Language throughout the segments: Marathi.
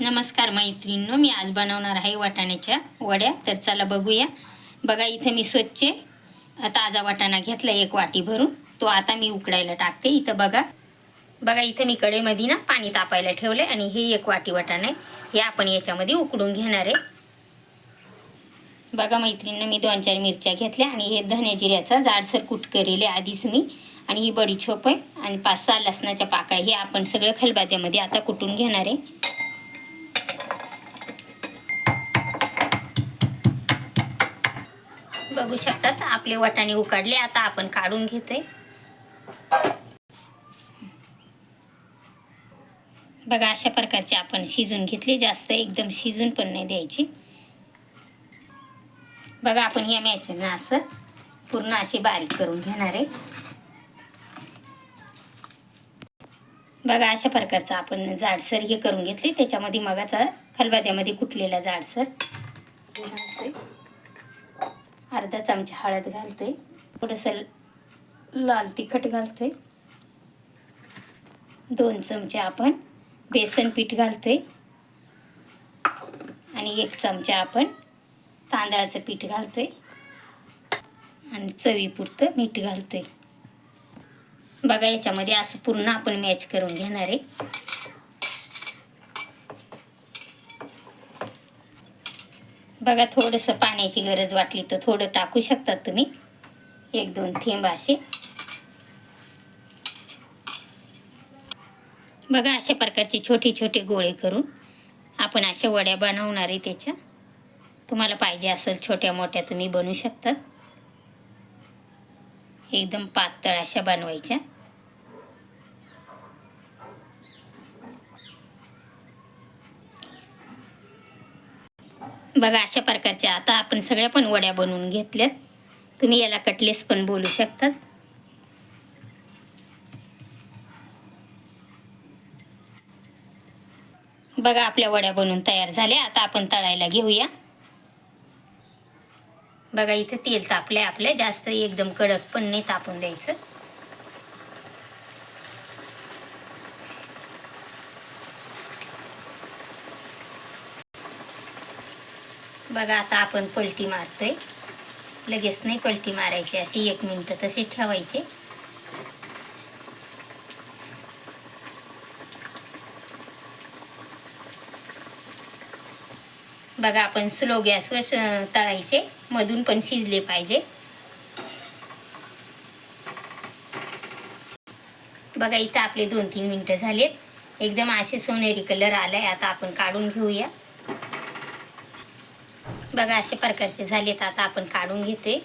नमस्कार मैत्रिणींनो मी आज बनवणार आहे वाटाण्याच्या वड्या. तर चला बघूया. बघा इथं मी स्वच्छ ताजा वाटाणा घेतला एक वाटी भरून. तो आता मी उकडायला टाकते. इथं बघा. बघा इथं मी कडेमध्ये ना पाणी तापायला ठेवलं आहे आणि हे एक वाटी वाटाणा आहे. हे आपण याच्यामध्ये उकडून घेणार आहे. बघा मैत्रिणीनं मी दोन चार मिरच्या घेतल्या आणि हे धने जिऱ्याचा जाडसर कुट केलेले आधीच मी. आणि ही बडीछोप आहे. आणि पाच सहा लसणाच्या पाकळ्या हे आपण सगळं खलबात्यामध्ये आता कुटून घेणार आहे. बघू शकतात. आपले वाटाणे उकडले आता आपण काढून घेतोय. बघा अशा प्रकारचे आपण शिजून घेतले. जास्त एकदम शिजून पण नाही द्यायची. बघा आपण या मॅचनं असं पूर्ण अशी बारीक करून घेणार आहे. बघा अशा प्रकारचं आपण जाडसर हे करून घेतले. त्याच्यामध्ये मगाचा खलबाद्यामध्ये कुटलेला जाडसर. हे घालतोय अर्धा चमचा हळद घालते थोडंसं लाल तिखट घालते दोन चमचे आपण बेसन पीठ घालते आणि एक चमचा आपण तांदळाचं पीठ घालतोय. आणि चवीपुरतं मीठ घालतोय. बघा याच्यामध्ये असं पूर्ण आपण मॅच करून घेणार आहे. बघा थोडंसं पाण्याची गरज वाटली तर थोडं टाकू शकतात तुम्ही. एक दोन थेंब असे. बघा अशा प्रकारचे छोटे छोटे गोळे करून आपण अशा वड्या बनवणार आहे त्याच्या. तुम्हाला पाहिजे असेल छोट्या मोठ्या तुम्ही बनवू शकतात. एकदम पातळ अशा बनवायच्या. बघा अशा प्रकारच्या आता आपण सगळ्या पण वड्या बनवून घेतल्यात. तुम्ही याला कटलेस पण बोलू शकतात बघा आपल्या वड्या बनवून तयार झाल्या. आता आपण तळायला घेऊया. बघा इथं तेल तापलंय आपलं. जास्त एकदम कडक पण नाही तापून द्यायचं. बघा आता आपण पलटी मारतोय. लगेच नाही पलटी मारायची अशी एक मिनटं तशी ठेवायची. बघा आपण स्लो गॅसवर तळायचे. मधून पण शिजले पाहिजे. बघा इथं आपले दोन तीन मिनटं झालेत. एकदम असे सोनेरी कलर आलाय. आता आपण काढून घेऊया. बघा अशा प्रकारचे झालेत. आता आपण काढून घेते.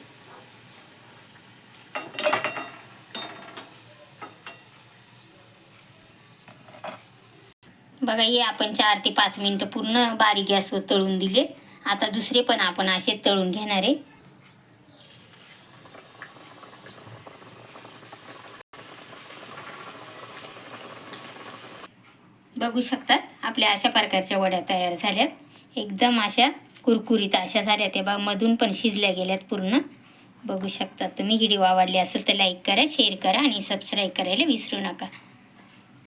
बघा हे आपण चार ते पाच मिनटं पूर्ण बारीक गॅसवर तळून दिले. आता दुसरे पण आपण असे तळून घेणार आहे. बघू शकतात आपल्या अशा प्रकारच्या वड्या तयार झाल्यात. एकदम अशा कुरकुरीत अशा झाल्या त्या बा मधून पण शिजल्या गेल्यात पूर्ण. बघू शकता तुम्ही व्हिडिओ आवडले असेल तर लाईक करा शेअर करा आणि सबस्क्राईब करायला विसरू नका.